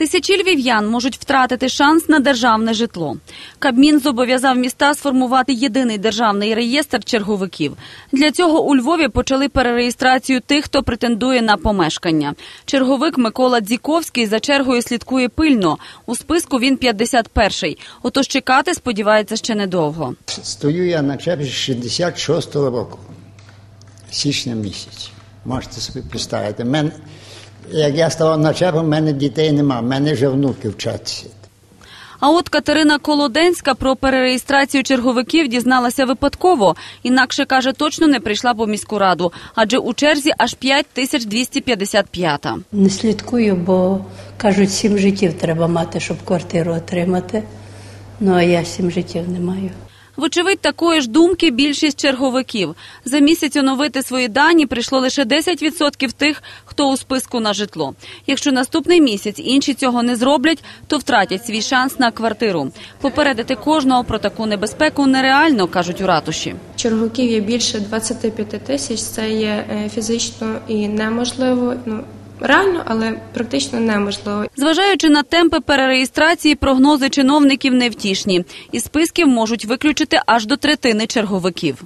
Тисячі львів'ян можуть втратити шанс на державне житло. Кабмін зобов'язав міста сформувати єдиний державний реєстр черговиків. Для цього у Львові почали перереєстрацію тих, хто претендує на помешкання. Черговик Микола Дзіковський за чергою слідкує пильно. У списку він 51-й. Отож чекати сподівається ще недовго. Стою я на черзі з 66-го року, січня місяць. Можете собі представити. Мен, як я ставав на чергу, в мене дітей нема, в мене вже внуки вчаться. А от Катерина Колоденська про перереєстрацію черговиків дізналася випадково. Інакше каже, точно не прийшла по міську раду, адже у черзі аж 5255. Не слідкую, бо кажуть, сім життів треба мати, щоб квартиру отримати. Ну а я сім життів не маю. Вочевидь, такої ж думки більшість черговиків. За місяць оновити свої дані прийшло лише 10% тих, хто у списку на житло. Якщо наступний місяць інші цього не зроблять, то втратять свій шанс на квартиру. Попередити кожного про таку небезпеку нереально, кажуть у ратуші. Черговиків є більше 25 тисяч. Це є е, фізично і неможливо. Ну реально, але практично неможливо. Зважаючи на темпи перереєстрації, прогнози чиновників невтішні. Із списків можуть виключити аж до третини черговиків.